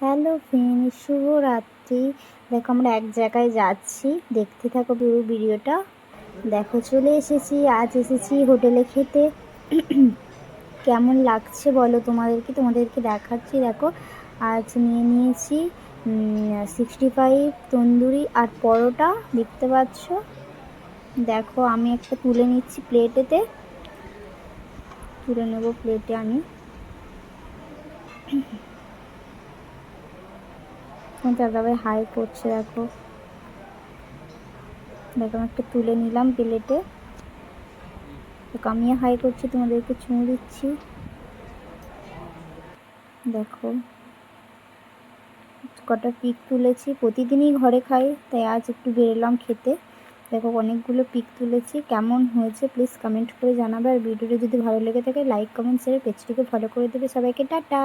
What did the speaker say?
Hello friend শুভরাত্রি। দেখো আমরা এক জায়গায় যাচ্ছি। দেখতে থাকো পুরো ভিডিওটা। দেখো, চলে এসেছি। আজ এসেছি হোটেলে খেতে। কেমন লাগছে বলো তোমাদেরকে? তোমাদেরকে দেখাচ্ছি, দেখো। আজ নিয়ে নিয়েছি সিক্সটি ফাইভ তন্দুরি আর পরোটা, দেখতে পাচ্ছ? দেখো, আমি একটা তুলে নিচ্ছি প্লেটেতে। তুলে নেব প্লেটে আমি। দাদাভাই হাই করছে, দেখো। দেখো, আমি একটা তুলে নিলাম প্লেটে দেখো, আমিও হাই করছি, তোমাদেরকে চুমু দিচ্ছি। দেখো, কটা পিক তুলেছি, প্রতিদিনই ঘরে খাই, তাই আজ একটু বেরোলাম খেতে। দেখো, অনেকগুলো পিক তুলেছি, কেমন হয়েছে প্লিজ কমেন্ট করে জানাবে। আর ভিডিওটা যদি ভালো লেগে থাকে লাইক কমেন্ট শেয়ার পেজটিকে ফলো করে দেবে সবাইকে। টাটা!